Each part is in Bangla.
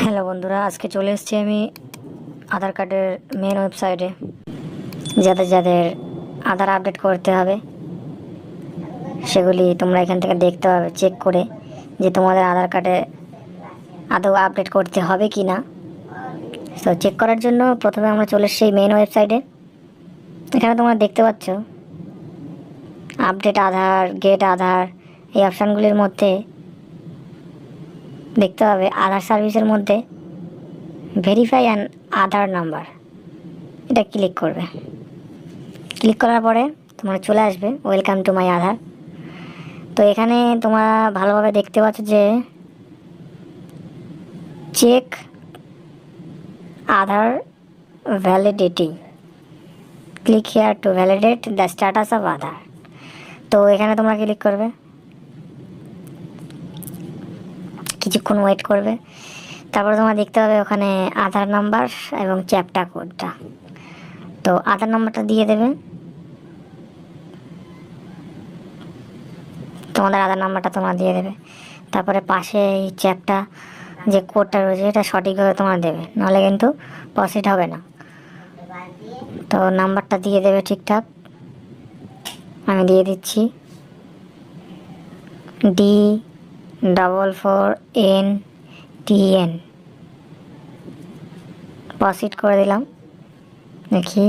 হ্যালো বন্ধুরা, আজকে চলে এসেছি আমি আধার কার্ডের মেন ওয়েবসাইটে যাদের যাদের আধার আপডেট করতে হবে, সেগুলি তোমরা এখান থেকে দেখতে পাবে চেক করে যে তোমাদের আধার কার্ডে আদৌ আপডেট করতে হবে কি না। তো চেক করার জন্য প্রথমে আমরা চলে এসেছি মেন ওয়েবসাইটে এখানে তোমরা দেখতে পাচ্ছ আপডেট আধার গেট আধার, এই অপশানগুলির মধ্যে দেখতে হবে আধার সার্ভিসের মধ্যে ভেরিফাই অ্যান্ড আধার নাম্বার এটা ক্লিক করবে। ক্লিক করার পরে তোমার চলে আসবে। ওয়েলকাম টু মাই আধার তো এখানে তোমরা ভালোভাবে দেখতে পাচ্ছ যে check Aadhaar validity click here to validate the status of Aadhaar তো এখানে তোমরা ক্লিক করবে? কিছুক্ষণ ওয়েট করবে। তারপরে তোমার দেখতে হবে ওখানে আধার নাম্বার এবং চ্যাপটা কোডটা তো আধার নাম্বারটা দিয়ে দেবে। তোমাদের আধার নাম্বারটা তোমরা দিয়ে দেবে। তারপরে পাশে এই চ্যাপটা যে কোডটা রয়েছে, এটা সঠিকভাবে তোমরা দেবে। নাহলে কিন্তু প্রসিড হবে না। তো নাম্বারটা দিয়ে দেবে ঠিকঠাক। আমি দিয়ে দিচ্ছি। D double four N T N proceed করে দিলাম। দেখি।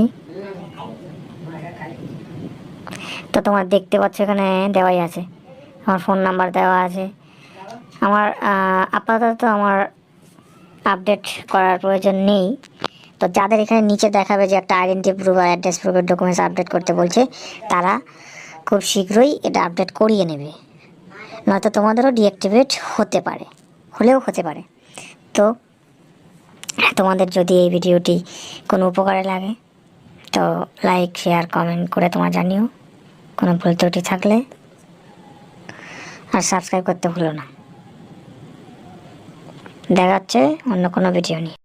তো তোমার দেখতে পাচ্ছ এখানে দেওয়াই আছে। আমার ফোন নাম্বার দেওয়া আছে। আমার আপাতত আমার আপডেট করার প্রয়োজন নেই। তো যাদের এখানে নিচে দেখাবে যে একটা আইডেন্টি প্রুফ আর অ্যাড্রেস প্রুফের ডকুমেন্টস আপডেট করতে বলছে, তারা খুব শীঘ্রই এটা আপডেট করিয়ে নেবে। নয়তো তোমাদেরও ডিঅ্যাক্টিভেট হতে পারে, হলেও হতে পারে। তো, তোমাদের যদি এই ভিডিওটি কোনো উপকারে লাগে, তো লাইক শেয়ার কমেন্ট করে তোমার জানিও। কোনো ভুল ত্রুটি থাকলে আর সাবস্ক্রাইব করতে ভুলো না। দেখা হচ্ছে অন্য কোনো ভিডিও নিয়ে।